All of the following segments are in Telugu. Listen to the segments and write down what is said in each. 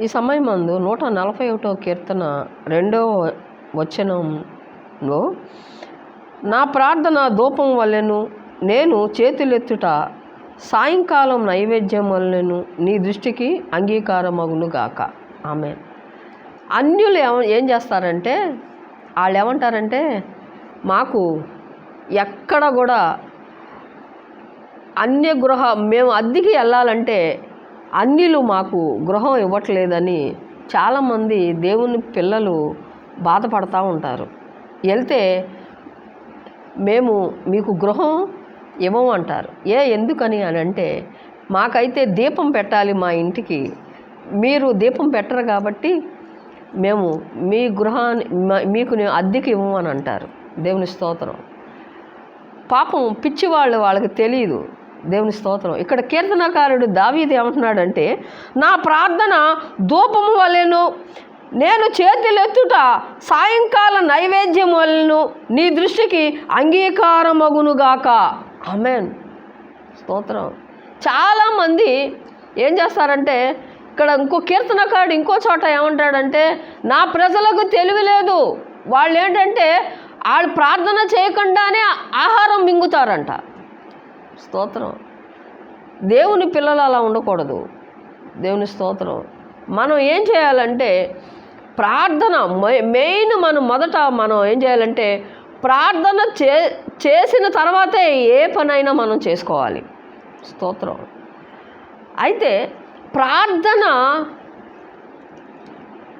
ఈ సమయమందు నూట నలభై ఒకటో కీర్తన రెండవ వచనంలో నా ప్రార్థన ధూపం వల్లెను నేను చేతులెత్తుట సాయంకాలం నైవేద్యం వల్లెను నీ దృష్టికి అంగీకారమగును గాక. ఆమె అన్యులు ఏం చేస్తారంటే వాళ్ళు ఏమంటారంటే మాకు ఎక్కడ కూడా అన్య గృహ మేము అద్దెకి వెళ్ళాలంటే అన్యులు మాకు గృహం ఇవ్వట్లేదని చాలామంది దేవుని పిల్లలు బాధపడతా ఉంటారు. వెళ్తే మేము మీకు గృహం ఇవ్వము అంటారు ఏ ఎందుకని అని అంటే మాకైతే దీపం పెట్టాలి మా ఇంటికి. మీరు దీపం పెట్టరు కాబట్టి మేము మీ గృహాన్ని మీకు నేను అద్దెకి ఇవ్వము అని అంటారు. దేవుని స్తోత్రం. పాపం పిచ్చివాళ్ళు వాళ్ళకి తెలియదు దేవుని స్తోత్రం. ఇక్కడ కీర్తనకారుడు దావీది ఏమంటున్నాడంటే నా ప్రార్థన ధూపము వలెను నేను చేతులెత్తుట సాయంకాల నైవేద్యం వలెను నీ దృష్టికి అంగీకారమగునుగాక అమెన్ స్తోత్రం. చాలామంది ఏం చేస్తారంటే ఇక్కడ ఇంకో కీర్తనకారుడు ఇంకో చోట ఏమంటాడంటే నా ప్రజలకు తెలివి లేదు. వాళ్ళు ఏంటంటే వాళ్ళు ప్రార్థన చేయకుండానే ఆహారం మింగుతారంట. స్తోత్రం. దేవుని పిల్లలు అలా ఉండకూడదు. దేవుని స్తోత్రం. మనం ఏం చేయాలంటే ప్రార్థన మెయిన్ మనం మొదట మనం ఏం చేయాలంటే ప్రార్థన చే చేసిన తర్వాతే ఏ పనైనా మనం చేసుకోవాలి. స్తోత్రం. అయితే ప్రార్థన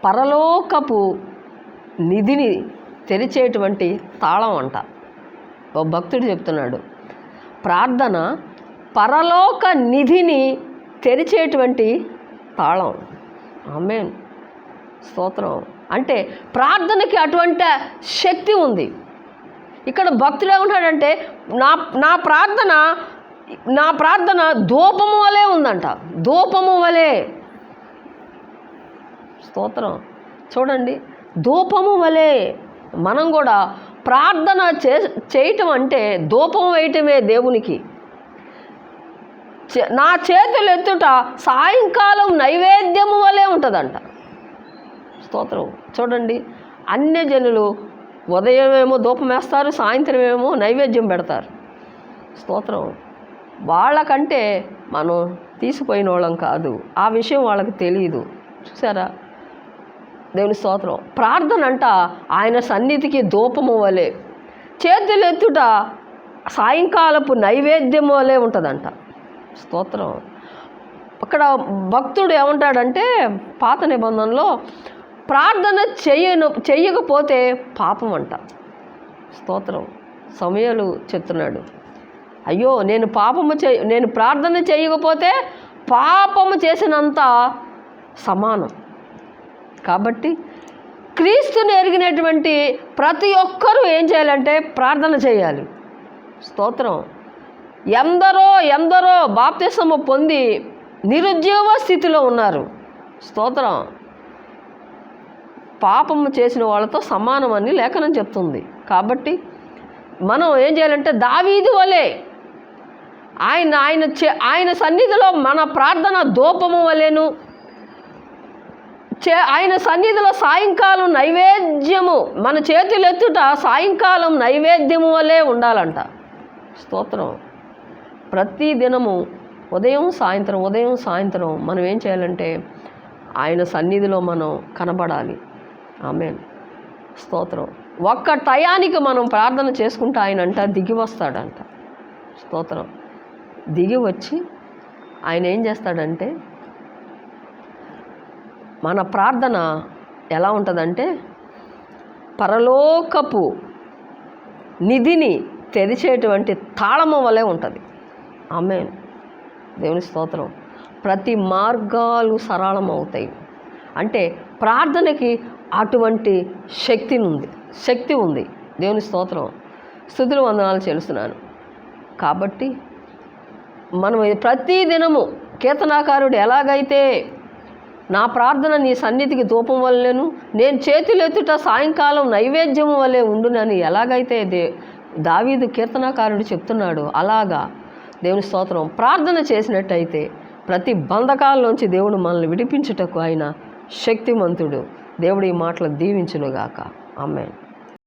పరలోకపు నిధిని తెరిచేటువంటి తాళం అంట. ఓ భక్తుడు చెప్తున్నాడు. ప్రార్థన పరలోక నిధిని తెరిచేటువంటి తాళం. ఆమెన్. స్తోత్రం. అంటే ప్రార్థనకి అటువంటి శక్తి ఉంది. ఇక్కడ భక్తుడు ఏమంటాడంటే నా నా ప్రార్థన నా ప్రార్థన ధూపము వలె ఉందంట. ధూపము వలె. స్తోత్రం. చూడండి. ధూపము వలె మనం కూడా ప్రార్థన చే చేయటం అంటే ధూపం వేయటమే దేవునికి. చే- నా చేతులు ఎత్తుట సాయంకాలం నైవేద్యము వలె ఉంటుందంట. స్తోత్రం. చూడండి అన్యజనులు ఉదయమేమో ధూపం వేస్తారు సాయంత్రం ఏమో నైవేద్యం పెడతారు. స్తోత్రం. వాళ్ళకంటే మనం తీసిపోయిన వాళ్ళం కాదు. ఆ విషయం వాళ్ళకి తెలియదు చూసారా? దేవుని స్తోత్రం. ప్రార్థన అంట ఆయన సన్నిధికి ధూపము వలె చేతులెత్తుట సాయంకాలపు నైవేద్యం వలె ఉంటుందంట. స్తోత్రం. అక్కడ భక్తుడు ఏమంటాడంటే పాత నిబంధనలో ప్రార్థన చేయను చెయ్యకపోతే పాపం అంట. స్తోత్రం. సమయాలు చెప్తున్నాడు. అయ్యో నేను పాపము చే నేను ప్రార్థన చేయకపోతే పాపము చేసినంత సమానం. కాబట్టి క్రీస్తుని ఎరిగినటువంటి ప్రతి ఒక్కరూ ఏం చేయాలంటే ప్రార్థన చేయాలి. స్తోత్రం. ఎందరో ఎందరో బాప్తిసము పొంది నిరుద్యోగ స్థితిలో ఉన్నారు. స్తోత్రం. పాపము చేసిన వాళ్ళతో సమానమని లేఖనం చెప్తుంది. కాబట్టి మనం ఏం చేయాలంటే దావీది వలె ఆయన ఆయన ఆయన సన్నిధిలో మన ప్రార్థన దూపము వలెను చే ఆయన సన్నిధిలో సాయంకాలం నైవేద్యము మన చేతులు ఎత్తుట సాయంకాలం నైవేద్యము వలె ఉండాలంట. స్తోత్రం. ప్రతి దినము ఉదయం సాయంత్రం ఉదయం సాయంత్రం మనం ఏం చేయాలంటే ఆయన సన్నిధిలో మనం కనబడాలి. ఆమె స్తోత్రం. ఒక్క టయానికి మనం ప్రార్థన చేసుకుంటే ఆయన అంట దిగి వస్తాడంట. స్తోత్రం. దిగి వచ్చి ఆయన ఏం చేస్తాడంటే మన ప్రార్థన ఎలా ఉంటుందంటే పరలోకపు నిధిని తెరిచేటువంటి తాళము వలె ఉంటుంది. ఆమె దేవుని స్తోత్రం. ప్రతి మార్గాలు సరళమవుతాయి అంటే ప్రార్థనకి అటువంటి శక్తిని ఉంది శక్తి ఉంది. దేవుని స్తోత్రం. స్థుతులు వందనాలు చేస్తున్నాను కాబట్టి మనం ప్రతి దినము కీర్తనాకారుడు ఎలాగైతే నా ప్రార్థన నీ సన్నిధికి ధూపం వల్లేను. నేను చేతులెత్తుట సాయంకాలం నైవేద్యం వల్లే ఉండునని ఎలాగైతే దే దావీదు కీర్తనాకారుడు చెప్తున్నాడు అలాగా దేవుని స్తోత్రం. ప్రార్థన చేసినట్టయితే ప్రతి బంధకాల్లోంచి దేవుడు మనల్ని విడిపించుటకు ఆయన శక్తిమంతుడు. దేవుడు ఈ మాటలు దీవించునుగాక. ఆమెన్.